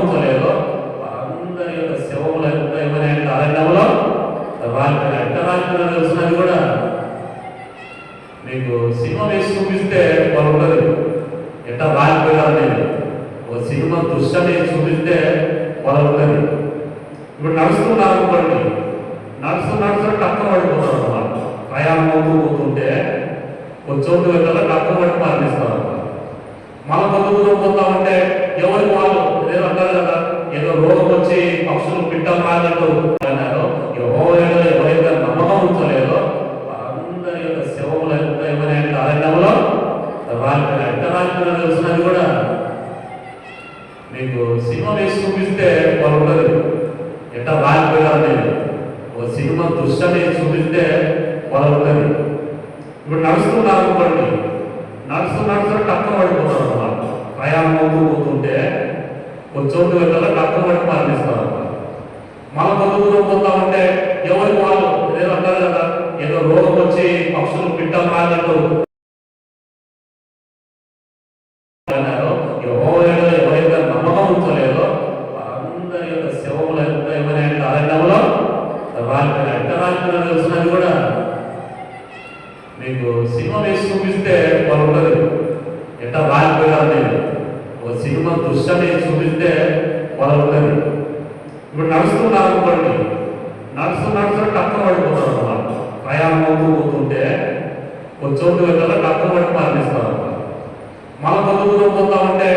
ఉంచలేదు అందరి యొక్క శవములు ఎంత ఏమైనా అరణ్యంలో రాలిపోయిన ఎంత రాలిపోయినా తెలిసినది కూడా మీకు సినిమా వేసి చూపిస్తే బాగుంటుంది ఉండదు ఎట్లా రాలిపోయారు ఒక సినిమా దృశ్యాన్ని చూపిస్తే బాగుంటుంది ఇప్పుడు నడుస్తున్నారు అనుకోండి నడుస్తూ నడుస్తూ టక్క పడిపోతారు అన్నమాట. ప్రయాణం అవుతూ పోతుంటే కొంచెం వెళ్ళాల టక్క పడి మరణిస్తారు అన్నమాట. మన కొంత దూరం పోతా ఉంటే ఎవరికి వాళ్ళు ఏదో అంటారు కదా ఏదో రోగం వచ్చి పక్షులు పిట్టలు రానట్టు అన్నారు ఎవరైనా ఎవరైతే నమ్మకం ఉంచలేదో అందరి యొక్క శవములు ఎంత ఏమని అరణ్యంలో రాలిపోయిన ఎంత రాలిపోయినా తెలిసినది కూడా మీకు సినిమా చూస్తే చూపిస్తే వాళ్ళు ఉండదు ఎట్లా రాలిపోయారు ఒక సినిమా దృశ్యాన్ని చూపిస్తే వాళ్ళు ఉండదు ఇప్పుడు నడుస్తున్నారు అనుకోండి నడుస్తూ నడుస్తూ టక్క పడిపోతారు అన్నమాట ప్రయాణం అవుతూ పోతుంటే కొంచెం వెళ్ళాల టక్క పడి మరణిస్తారు మన కొంత దూరం పోతా ఉంటే ఎవరికి వాళ్ళు? ఏదో అంటారు కదా ఏదో రోగం వచ్చి పక్షులు పిట్టలు రాలేదు అన్నారు ఎవరైనా ఎవరైతే నమ్మకం ఉంచలేదో అందరి యొక్క శవములు ఎంత ఏమని అరణ్యంలో రాలిపోయిన ఎంత రాలిపోయినా తెలిసినది కూడా మీకు సినిమా వేసి చూపిస్తే వాళ్ళు ఉండదు ఎట్లా రాలిపోయారు అనేది ఒక సినిమా దృశ్యాన్ని చూపిస్తే వాళ్ళు ఉండదు ఇప్పుడు నడుస్తున్నారు అనుకోండి నడుస్తూ నడుస్తూ టక్క పడిపోతారు అన్నమాట. ప్రయాణం అవుతూ పోతుంటే కొంచెం వెళ్ళాల టక్క పడి మరణిస్తారు అన్నమాట. మన కొంత దూరం పోతా ఉంటే